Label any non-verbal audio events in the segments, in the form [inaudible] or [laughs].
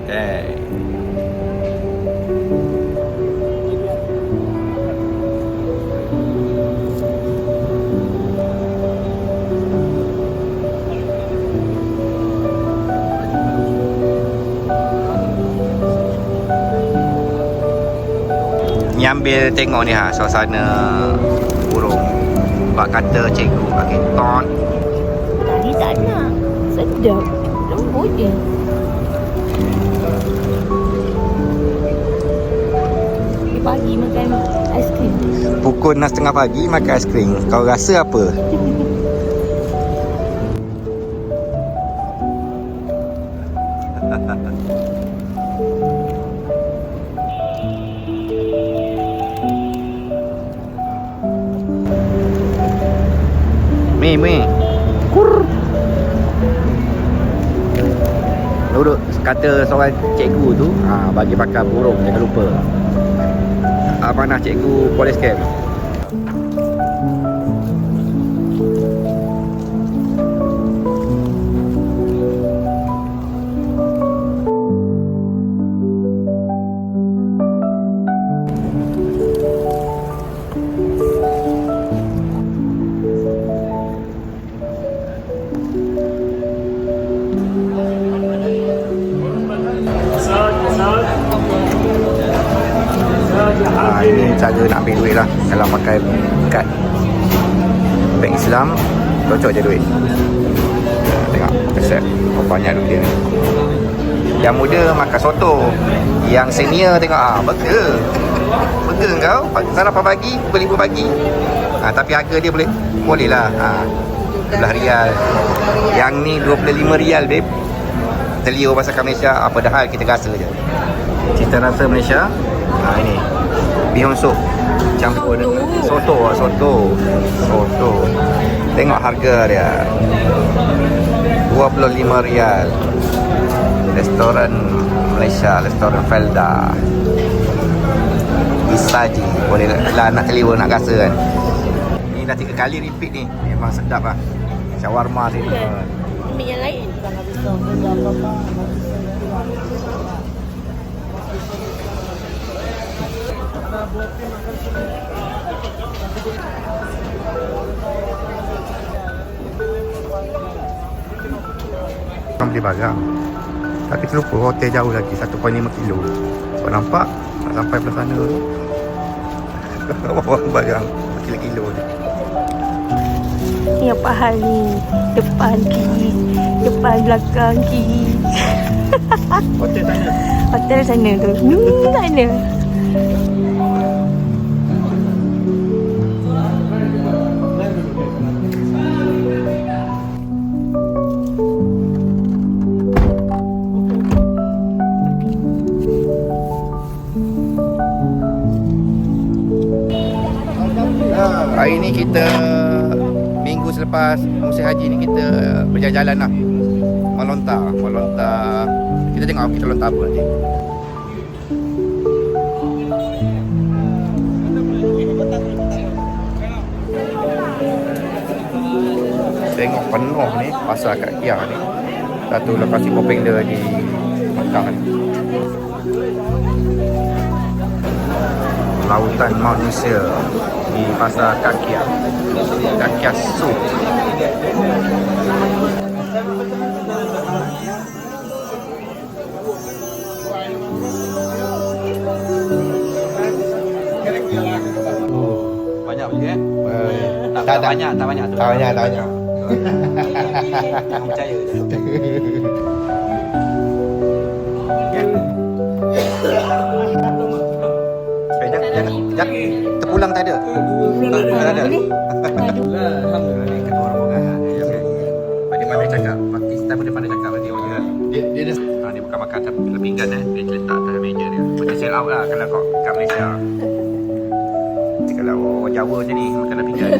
Okay. Ni ambil tengok ni ha suasana burung. Bak kata cikgu bagi ton. Tadi tak nak. Sedap. Lembut je. Pagi makan aiskrim. Pukul 6.30 pagi makan aiskrim. Kau rasa apa? [laughs] Duduk kata seorang cikgu tu ha, bagi pakai burung jangan lupa. Abang nak cikgu polis camp. Ini cara nak ambil duit lah. Kalau pakai kad Bank Islam Cocok je duit. Tengok Accept. Oh, Banyak duit dia ni. Yang muda makan soto. Yang senior tengok ah Burger. Burger kau Sana apa pagi Pukul 5 pagi ha, Tapi harga dia boleh Boleh lah. Ha, 12 rial. Yang ni 25 rial babe. Telio masakan Malaysia Apa dah hal kita rasa je. Cita rasa Malaysia? Ha, Ini Bihun sup Campur. Dengan Soto lah Soto. Soto. Tengok harga dia. 25 rial. Restoran Malaysia Restoran Felda. Isaji. Boleh lah nak keliwa nak rasa kan? Ni dah tiga kali repeat ni. Memang sedap lah. Shawarma dia ni. Yang lain. Orang beli barang Tapi terlupa hotel jauh lagi 1.5 kilo Kau nampak Nak sampai belah sana tu [laughs] Bawa barang Kilo-kilo ni Yang pahal ni. Depan kiri. Depan belakang kiri. [laughs] Hotel sana Hotel sana tu. Hmm, sana. Hari ni kita Minggu selepas musim haji ni kita berjalan-jalan lah. Melontar Melontar Kita tengok kita lontar apa nanti. Tengok penuh ni Pasar kat Kia ni. Satu lokasi popular di Mekah ni Lautan manusia di pasar Kakia. Kakia Soup. Banyak beli eh? Tak, tak, banyak, tak banyak tu. Tak banyak, tak banyak. [laughs] Jangan percaya [laughs] jangan. Terpulang tak ada. Tak ada. Alhamdulillah ni ketua rombongan. Ya, okey. Dia pandai cakap. Pakistan pun dia pandai cakap orang. Dia, dia dah Ha, dia bukan makan atas pinggan eh. Dia letak atas meja dia. Macam sell out lah kalau kau kat Malaysia. Kalau orang Jawa macam ni makan pinggan.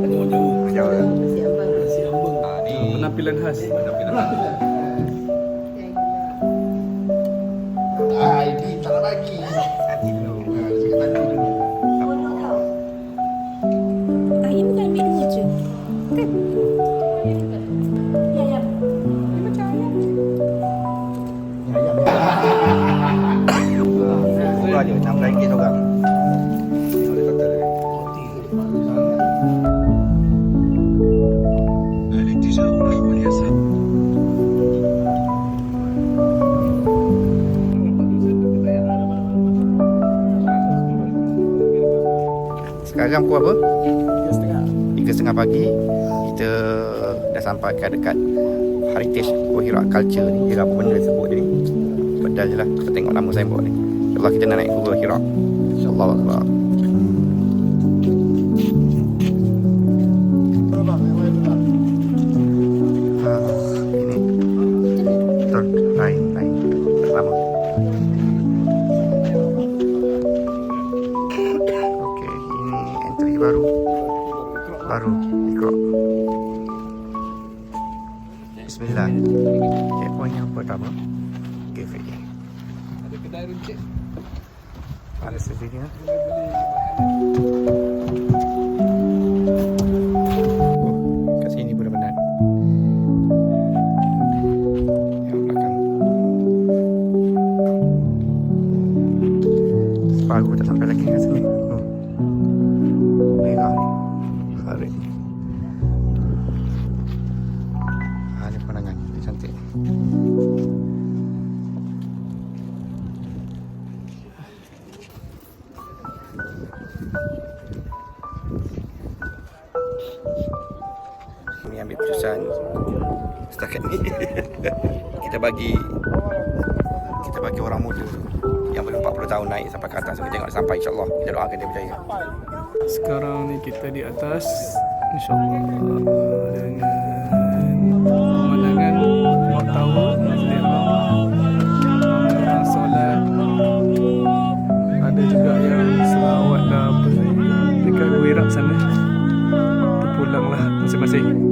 Orang Jawa. Ha, ni penampilan khas. penampilan khas. Ah, ID tak nak bagi. Sekarang pukul apa? Tiga setengah. Tiga setengah pagi. Kita dah sampai ke dekat Heritage Bohira Culture ni. Dia apa benda sebut dia ni? Pedal je lah. Kita tengok nama signboard ni. InsyaAllah kita nak naik ke Bohira InsyaAllah Akbar Yang belakang. Baru tak sampai lagi kat sini Bagi orang muda Yang belum 40 tahun naik sampai ke atas Kita tengok sampai insyaAllah Kita doakan dia berjaya Sekarang ni kita di atas. InsyaAllah dengan pemandangan sana. Terpulanglah masing-masing.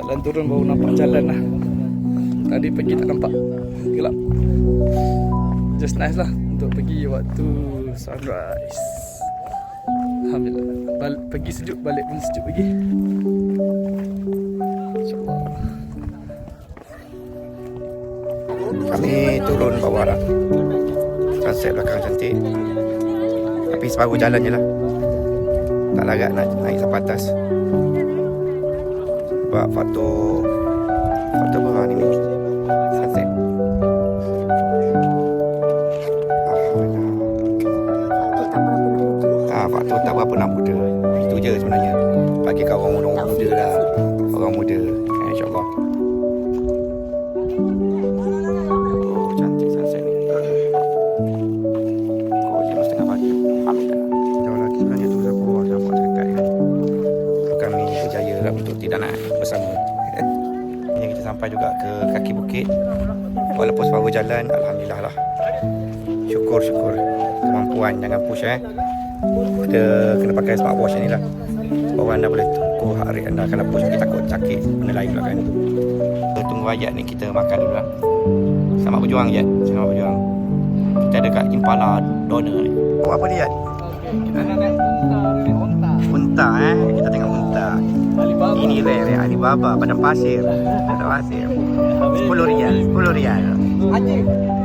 Jalan turun baru nampak jalan lah. Tadi pergi tak nampak. Gelap. Just nice lah untuk pergi waktu sunrise. Alhamdulillah. Bal- pergi sejuk balik pun sejuk. InsyaAllah. Kami turun bawah dah Sunset belakang cantik Tapi separuh jalan je lah Tak larat nak naik sampai atas Sebab faktor Faktor berapa ni. Sunset. Ah, tak berapa nak muda. Itu je sebenarnya. Bagi kau orang muda, orang muda lah Orang muda lah untuk tidak nak bersama. Ini kita sampai juga ke kaki bukit. Walaupun separuh jalan Alhamdulillah lah Syukur syukur Kemampuan jangan push eh. Kita kena pakai smartwatch ni lah. Baru anda boleh ukur heart rate anda Kalau push kita takut sakit Benda lain pula kan. Kita tunggu ayat ni kita makan dulu lah. Selamat berjuang Yat Selamat berjuang. Kita ada kat Impala Donor ni. Oh apa dia Yat? Kita nak naik unta ni, unta. Unta eh Manila area, Alibaba, Banampasir, Banampasir, Pulo Real, Pulo Real.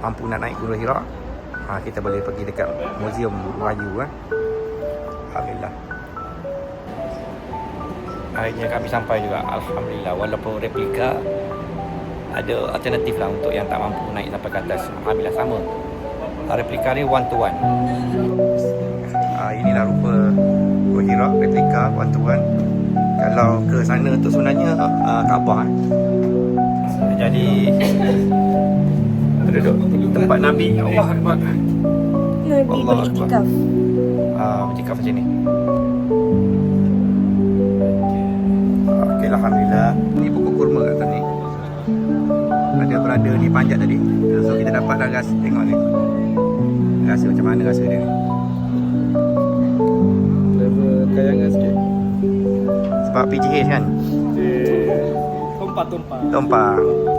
Mampu nak naik Gunung Hira, ha, kita boleh pergi dekat Museum Melayu eh. Alhamdulillah. Akhirnya kami sampai juga. Alhamdulillah. Walaupun replika Ada alternatif lah Untuk yang tak mampu naik sampai ke atas. Alhamdulillah sama. Ah, Replika ni one to one. Uh, Inilah rupa Gojira replika one to one. Kalau ke sana tu sebenarnya uh, Kaabah eh. Jadi tempat Nabi. Allah Akbar Nabi Allah beriktikaf. uh, Bercakap macam ni. Okey lah, Alhamdulillah. Ni pokok kurma kat atas ni. Ada berada ni panjat tadi. So kita dapat dah rasa Tengok ni. Rasa macam mana rasa dia ni? Level kayangan sikit. Sebab PGH kan? Tumpah-tumpah. Tumpang Balik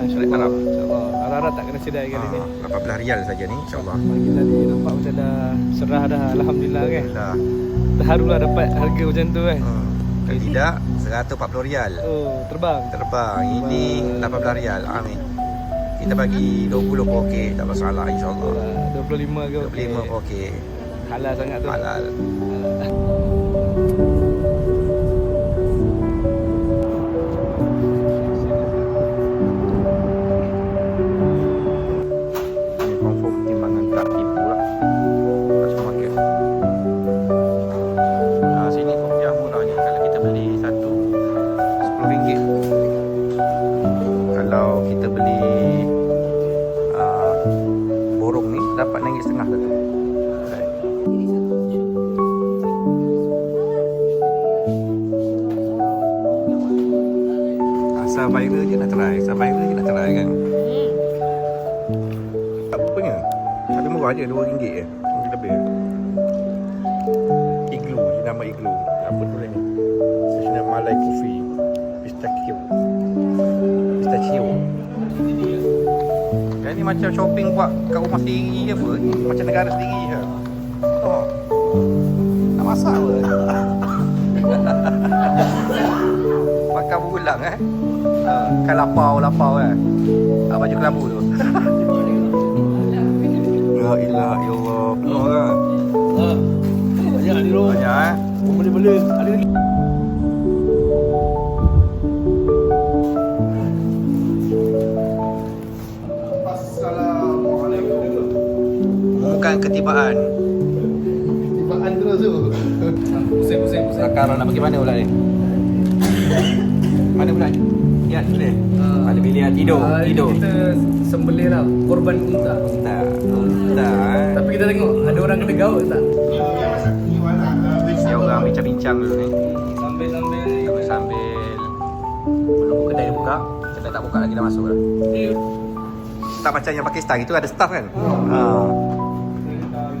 Naik malam InsyaAllah. Harap-harap tak kena sedai kali ni. uh, 18 rial saja ni InsyaAllah Pagi tadi nampak macam dah serah dah. Alhamdulillah kan. Alhamdulillah Dah harulah dapat harga macam tu kan. hmm. Kalau tidak 140 rial Oh, terbang. Terbang Ini 18 rial Amin Kita bagi 20 pun okey Tak masalah insyaAllah Ah, 25 ke 25 pun okey Halal sangat tu. Halal Asal viral je nak try. Asal viral je nak try kan. Tak apa-apanya Tapi murah je RM2 je. Mungkin lebih. Igloo je nama igloo Apa tu ni? National Malay Coffee. Pistachio. Pistachio? Kan ni macam shopping buat kat rumah sendiri je apa? Ni Macam negara sendiri je. Oh. Tak masak apa? [laughs] Makan berulang eh ha, Kan lapau-lapau kan ha, Baju kelabu tu [laughs] Ya ilah ya Allah Penuh kan Banyak ni roh. Banyak eh Boleh-boleh. Ada lagi. Bukan ketibaan Tibaan terus tu. Pusing-pusing. Sekarang nak pergi mana pula ni [laughs] Mana pula Ya boleh Ada pilihan tidur Tidur. Kita sembelih lah Korban unta. Tak Tak eh. Tapi kita tengok Ada orang kena gaut tak? Dia orang bincang-bincang dulu ni. Sambil-sambil Sambil Belum kedai dia buka. Kedai tak buka lagi dah masuk dah. Eh, Tak macam yang Pakistan itu ada staff kan? Ha.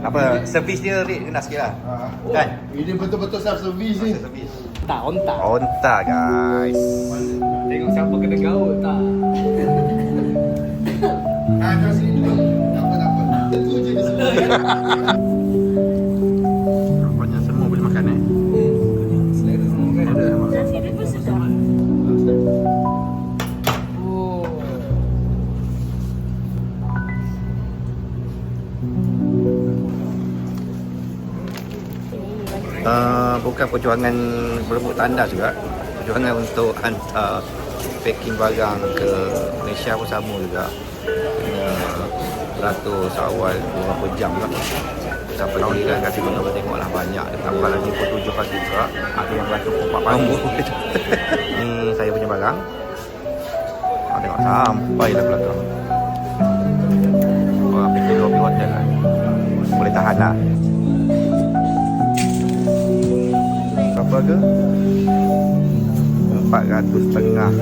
Apa Servis dia rate rendah sikit lah. Kan? Ini betul-betul self service ni. Tak, onta. Onta guys Tengok siapa kena gaut tak [laughs] Ha, kau sini dulu. Tak apa, tak apa. Itu je [laughs] uh, bukan perjuangan berebut tandas juga. Perjuangan untuk hantar packing barang ke Malaysia pun sama juga. Kena beratus awal beberapa jam lah. Sampai tahun ni kan kasih kita tengok lah banyak tambah lagi pukul 7 pagi juga. Ada yang beratus pukul 4 pagi. Ni [laughs] saya punya barang. Ah, tengok sampai lah belakang Wah, fikir lobby hotel lah. Boleh tahan lah berapa harga? 400 setengah